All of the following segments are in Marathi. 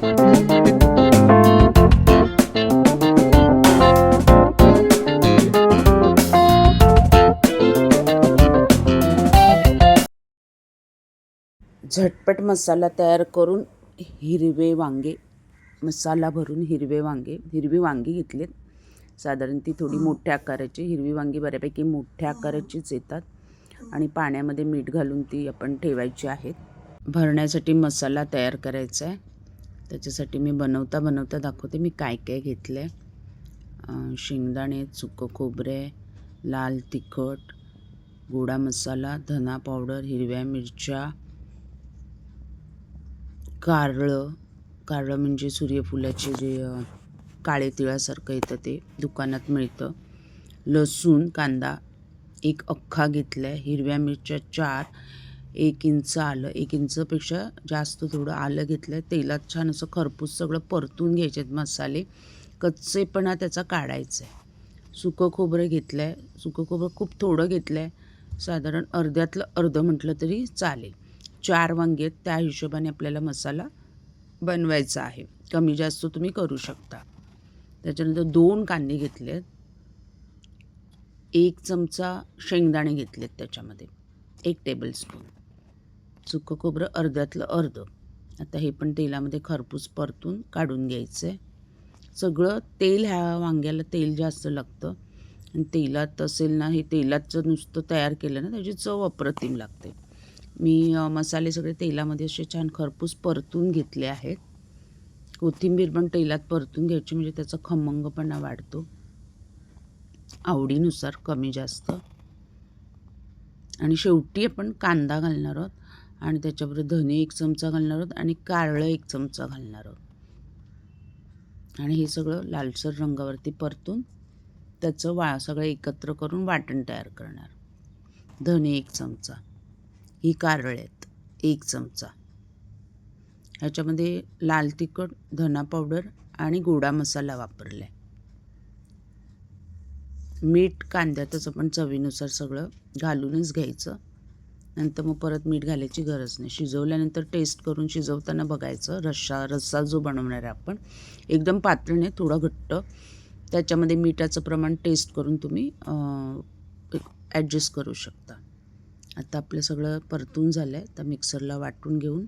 झटपट मसाला तयार करून हिरवे वांगे मसाला भरून हिरवे वांगे हिरवी वांगी घेतलीत. साधारण ती थोडी मोठ्या आकाराची हिरवी वांगी बऱ्यापैकी मोठ्या आकाराचीच येतात आणि पाण्यामध्ये मीठ घालून ती आपण ठेवायची आहेत भरण्यासाठी मसाला तयार करायचा आहे. त्याच्यासाठी मी बनवता बनवता दाखवते मी काय काय घेतलं आहे शेंगदाणे सुकं खोबरे लाल तिखट गोडा मसाला धना पावडर हिरव्या मिरच्या कारळं. कारळं म्हणजे सूर्यफुलाचे जे काळे तिळासारखं येतं ते दुकानात मिळतं. लसूण कांदा एक अख्खा घेतला आहे हिरव्या मिरच्या चार एक इंच आलं. एक इंचपेक्षा जास्त थोडं आलं घेतलं आहे तेलात छान असं खरपूस सगळं परतून घ्यायचे आहेत मसाले कच्चेपणा त्याचा काढायचा आहे सुकं खोबरं घेतलं आहे सुकं खोबरं खूप थोडं घेतलं आहे साधारण अर्ध्यातलं अर्धं म्हटलं तरी चालेल. चार वांगे आहेत. त्या हिशोबाने आपल्याला मसाला बनवायचा आहे. कमी जास्त तुम्ही करू शकता. त्याच्यानंतर दोन कांदे घेतले आहेत एक चमचा शेंगदाणे घेतलेत त्याच्यामध्ये. एक टेबलस्पून सुकं खोबरं अर्ध्यातलं अर्धं. आता हे पण तेलामध्ये खरपूस परतून काढून घ्यायचं आहे सगळं तेल ह्या वांग्याला तेल जास्त लागतं. आणि तेलात असेल ना हे तेलाचं नुसतं तयार केलं ना त्याची चव अप्रतिम लागते. मी मसाले सगळे तेलामध्ये असे छान खरपूस परतून घेतले आहेत. कोथिंबीर पण तेलात परतून घ्यायची म्हणजे त्याचा खमंगपणा वाढतो. आवडीनुसार कमी जास्त. आणि शेवटी आपण कांदा घालणार आहोत. आणि त्याच्याबरोबर धने एक चमचा घालणार आहोत आणि कारळं एक चमचा घालणार आहोत. आणि हे सगळं लालसर रंगावरती परतून त्याचं वा सगळं एकत्र करून वाटण तयार करणार. धने एक चमचा. ही कारळे आहेत. एक चमचा. ह्याच्यामध्ये लाल तिखट धना पावडर आणि गोडा मसाला वापरला. आहे मीठ कांद्यातच आपण चवीनुसार सगळं घालूनच घ्यायचं. नंतर मग परत मीठ घालायची गरज नाही. शिजवल्यानंतर टेस्ट करून शिजवताना बघायचं. रस्सा रस्सा जो बनवणार आहे आपण एकदम पातळ नाही थोडा घट्ट. त्याच्यामध्ये मिठाचं प्रमाण टेस्ट करून तुम्ही ॲडजस्ट करू शकता. आता आपलं सगळं परतून झालं आहे तर मिक्सरला वाटून घेऊन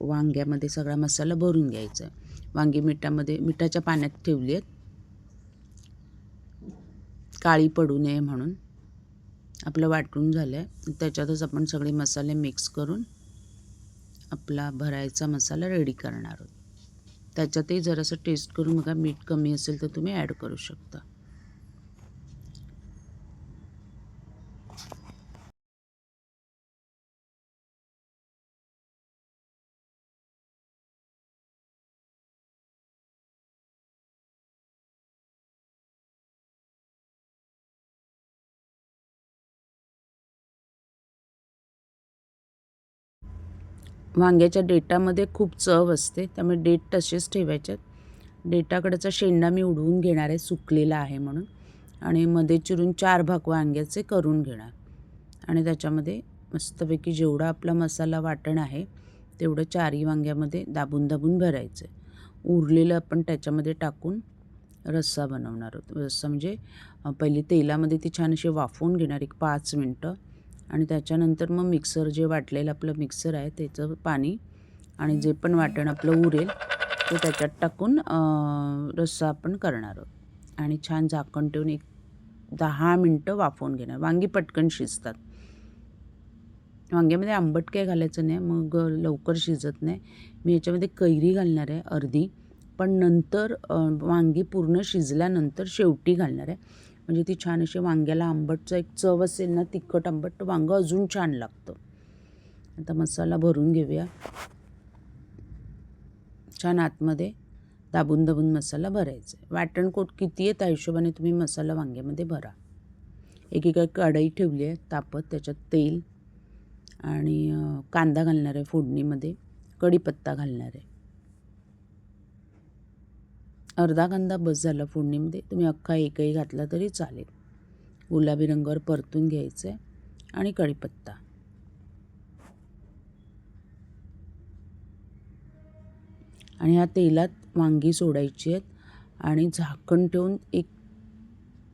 वांग्यामध्ये सगळा मसाला भरून घ्यायचा आहे. वांगी मिठामध्ये मिठाच्या पाण्यात ठेवली आहेत. काळी पडू नये म्हणून. आपलं वाटून झालं आहे त्याच्यातच आपण सगळे मसाले मिक्स करून आपला भरायचा मसाला रेडी करणार आहोत. त्याच्यातही जरासं टेस्ट करून बघा मीठ कमी असेल तर तुम्ही ॲड करू शकता. वांग्याच्या डेटामध्ये खूप चव असते त्यामुळे डेट तसेच ठेवायच्यात डेटाकडचा शेंडा मी उडवून घेणार आहे सुकलेला आहे म्हणून. आणि मध्ये चिरून चार भाग वांग्याचे करून घेणार. आणि त्याच्यामध्ये मस्तपैकी जेवढा आपला मसाला वाटण आहे तेवढं चारही वांग्यामध्ये दाबून दाबून भरायचं. उरलेलं आपण त्याच्यामध्ये टाकून रस्सा बनवणार आहोत. रस्सा म्हणजे पहिले तेलामध्ये ती छान अशी वाफवून घेणार एक पाच मिनटं. आणि त्याच्यानंतर मग मिक्सर जे वाटलेलं आपलं मिक्सर आहे त्याचं पाणी आणि जे पण वाटण आपलं उरेल ते त्याच्यात टाकून रस्सा आपण करणार आहोत. आणि छान झाकण ठेवून एक दहा मिनटं वाफवून घेणार. वांगी पटकन शिजतात. वांग्यामध्ये आंबट काय घालायचं नाही मग लवकर शिजत नाही. मी याच्यामध्ये कैरी घालणार आहे अर्धी. पण नंतर वांगी पूर्ण शिजल्यानंतर शेवटी घालणार आहे. म्हणजे ती छान अशी वांग्याला आंबटचा एक चव असेल ना तिखट आंबट तर वांगं अजून छान लागतं. आता मसाला भरून घेऊया. छान आतमध्ये दाबून दाबून मसाला भरायचा आहे. वाटण कोट किती आहे त्या हिशोबाने तुम्ही मसाला वांग्यामध्ये भरा. एकेका कढई ठेवली आहे तापत त्याच्यात तेल आणि कांदा घालणार आहे फोडणीमध्ये कढीपत्ता घालणार आहे. अर्धा कांदा बस झाला फोडणीमध्ये. तुम्ही अख्खा एकही घातला तरी चालेल. गुलाबी रंगावर परतून घ्यायचं आहे आणि कढीपत्ता. आणि ह्या तेलात वांगी सोडायची आहेत आणि झाकण ठेवून एक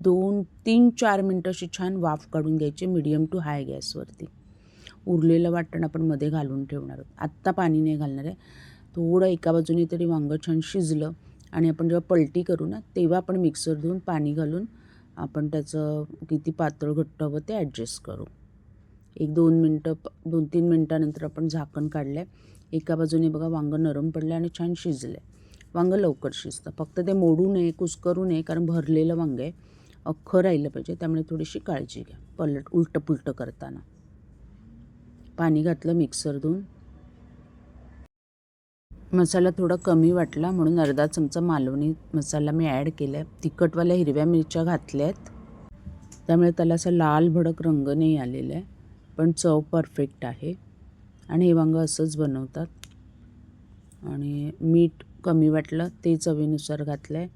दोन तीन चार मिनटं अशी छान वाफ काढून घ्यायची मिडियम टू हाय गॅसवरती उरलेलं वाटण आपण मध्ये घालून ठेवणार आहोत. आत्ता पाणी नाही घालणार आहे. थोडं एका बाजूने तरी वांगं छान शिजलं आणि आपण जेव्हा पलटी करू ना तेव्हा आपण मिक्सर धुवून पाणी घालून आपण त्याचं किती पातळ घट्ट हवं ते ॲडजस्ट करू. एक दोन मिनटं प दोन तीन मिनटानंतर आपण झाकण काढलं आहे एका बाजूने बघा वांगं नरम पडलं आणि छान शिजलं आहे वांगं लवकर शिजतं. फक्त ते मोडू नये कुस्करू नये कारण भरलेलं वांगं आहे. अख्खं राहिलं पाहिजे त्यामुळे थोडीशी काळजी घ्या. पलट उलटं पुलटं करताना. पाणी घातलं मिक्सर धुवून. मसाला थोडा कमी वाटला म्हणून अर्धा चमचा मालवणी मसाला मी ॲड केला आहे तिखटवाल्या हिरव्या मिरच्या घातल्या आहेत त्यामुळे त्याला असा लाल भडक रंग नाही आलेला आहे पण चव परफेक्ट आहे. आणि हे वांगं असंच बनवतात. आणि मीठ कमी वाटलं ते चवीनुसार घातलं आहे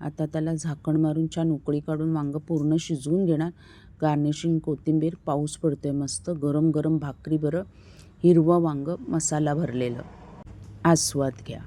आता त्याला झाकण मारून छान उकळी काढून वांगं पूर्ण शिजवून घेणार. गार्निशिंग कोथिंबीर पाऊस पडतो आहे मस्त गरम गरम भाकरी बरं हिरवं वांगं मसाला भरलेलं. आस्वाद घ्या.